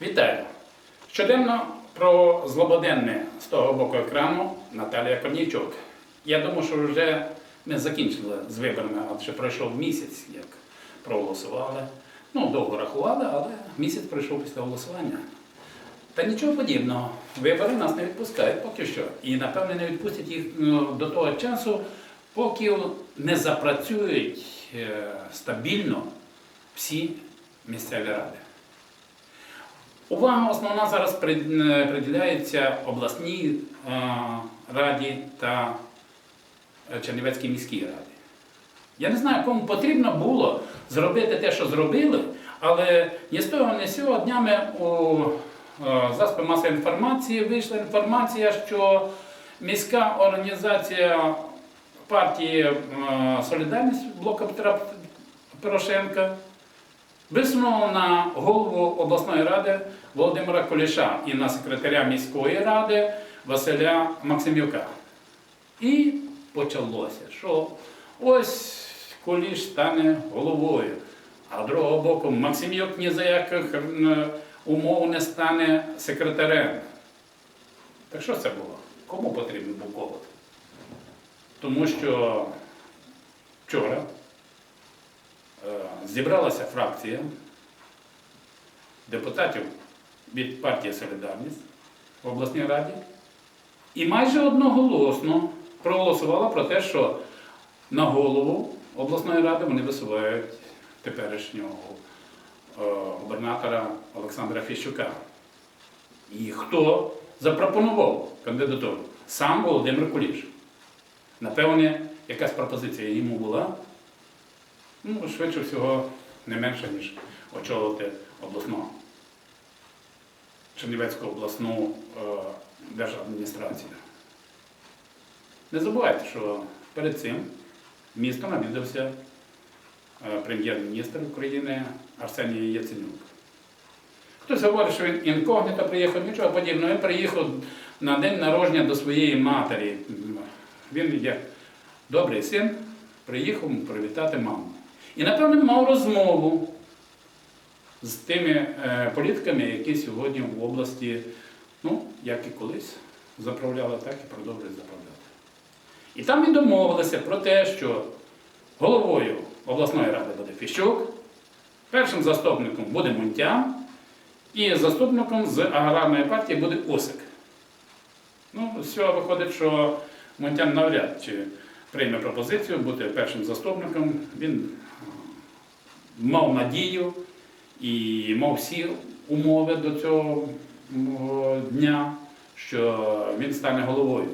Вітаю! Щоденно про злободенне з того боку екрану Наталія Корнійчук. Я думаю, що вже ми закінчили з виборами, адже пройшов місяць, як проголосували. Ну, довго рахували, але місяць пройшов після голосування. Та нічого подібного. Вибори нас не відпускають поки що. І, напевне, не відпустять їх ну, до того часу, поки не запрацюють е, стабільно всі місцеві ради. Увага основна зараз е, приділяється обласній е, раді та е, Чернівецькій міській раді. Я не знаю, кому потрібно було зробити те, що зробили, але ні з того, ні з цього днями у засоби масової інформації вийшла інформація, що міська організація партії Солідарність блока Петра Порошенка висунула на голову обласної ради Володимира Куліша і на секретаря міської ради Василя Максимюка. І почалося, що ось Куліш стане головою, а з другого боку Максимюк ні за яких умов не стане секретарем. Так що це було? Кому потрібен був голод? Тому що вчора е, зібралася фракція депутатів від партії Солідарність в обласній раді і майже одноголосно проголосувала про те, що на голову обласної ради вони висувають теперішнього е, губернатора Олександра Фіщука. І хто запропонував кандидатуру? Сам Володимир Куліш. Напевне, якась пропозиція йому була. Ну, швидше всього, не менше, ніж очолити обласну Чернівецьку обласну е, держадміністрацію. Не забувайте, що перед цим місто навідався е, прем'єр-міністр України Арсеній Яценюк. Хтось говорить, що він інкогніто приїхав, нічого подібного. Він приїхав на день народження до своєї матері. Він як добрий син приїхав привітати маму. І, напевно, мав розмову з тими е, політиками, які сьогодні в області, ну, як і колись, заправляли, так і продовжують заправляти. І там і домовилися про те, що головою обласної ради буде Фіщук, першим заступником буде Мунтян, і заступником з аграрної партії буде Осик. Ну, з цього виходить, що Мунтян навряд чи прийме пропозицію бути першим заступником. Він е, мав надію і мав всі умови до цього дня, що він стане головою.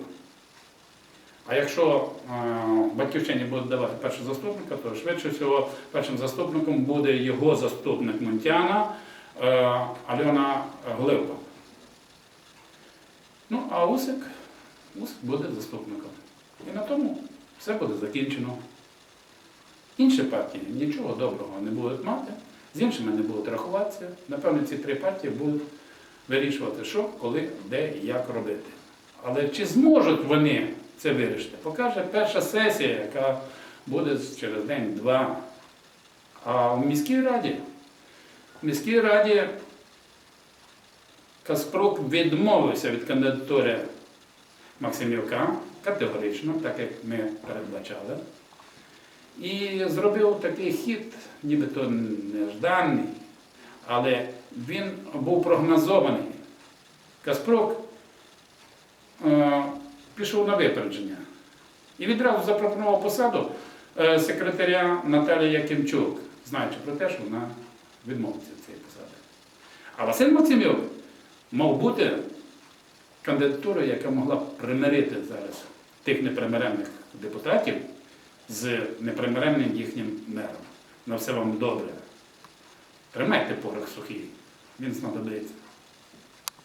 А якщо е, батьківщині будуть давати першого заступника, то швидше всього першим заступником буде його заступник Мунтяна е, Альона Гливка. Ну, а Усик, Усик буде заступником. І на тому все буде закінчено. Інші партії нічого доброго не будуть мати, з іншими не будуть рахуватися. Напевно, ці три партії будуть вирішувати, що, коли, де і як робити. Але чи зможуть вони це вирішити? Покаже перша сесія, яка буде через день-два. А в міській раді, в міській раді Каспрук відмовився від кандидатури Максимівка категорично, так як ми передбачали. І зробив такий хід, нібито нежданий, але він був прогнозований. Каспрук е, пішов на випередження і відразу запропонував посаду е, секретаря Наталії Якимчук, знаючи про те, що вона відмовиться від цієї посади. А Василь Максимюк мав бути кандидатурою, яка могла примирити зараз тих непримиренних депутатів з непримиренним їхнім мером. На все вам добре. Тримайте порох сухий, він знадобиться.